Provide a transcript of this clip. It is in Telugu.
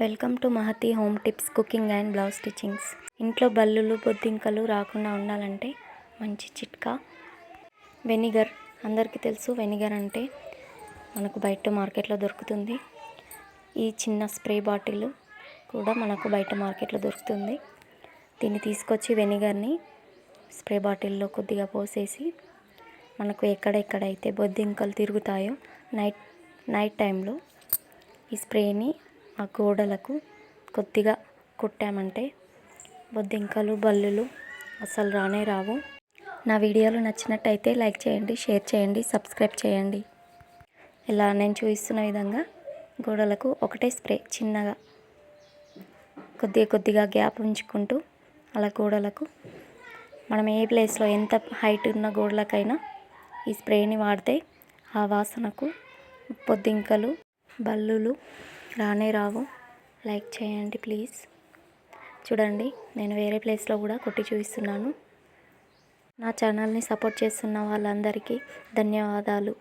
Welcome to Mahathi home tips cooking and blouse stitchings. ఇంట్లో బల్లులు బొద్దింకలు రాకుండా ఉండాలంటే మంచి చిట్కా. వెనిగర్ అందరికీ తెలుసు వెనిగర్ అంటే మనకు బయట మార్కెట్లో దొరుకుతుంది. ఈ చిన్న స్ప్రే బాటిల్ కూడా మనకు బయట మార్కెట్లో దొరుకుతుంది. దీన్ని తీసుకొచ్చి వెనిగర్ని స్ప్రే బాటిల్లో కొద్దిగా పోసేసి మనకు ఎక్కడెక్కడైతే బొద్దింకలు తిరుగుతాయో నైట్ నైట్ టైంలో ఈ స్ప్రేని ఆ గోడలకు కొద్దిగా కొట్టామంటే బొద్దింకలు బల్లులు అసలు రానే రావు. నా వీడియోలు నచ్చినట్టయితే లైక్ చేయండి షేర్ చేయండి సబ్స్క్రైబ్ చేయండి. ఇలా నేను చూపిస్తున్న విధంగా గోడలకు ఒకటే స్ప్రే చిన్నగా కొద్దిగా కొద్దిగా గ్యాప్ ఉంచుకుంటూ అలా గోడలకు మనం ఏ ప్లేస్లో ఎంత హైట్ ఉన్న గోడలకైనా ఈ స్ప్రేని వాడితే ఆ వాసనకు పొద్దింకలు బల్లులు రానే రావు. లైక్ చేయండి ప్లీజ్. చూడండి నేను వేరే ప్లేస్లో కూడా కొట్టి చూపిస్తున్నాను. నా ఛానల్ని సపోర్ట్ చేస్తున్న వాళ్ళందరికీ ధన్యవాదాలు.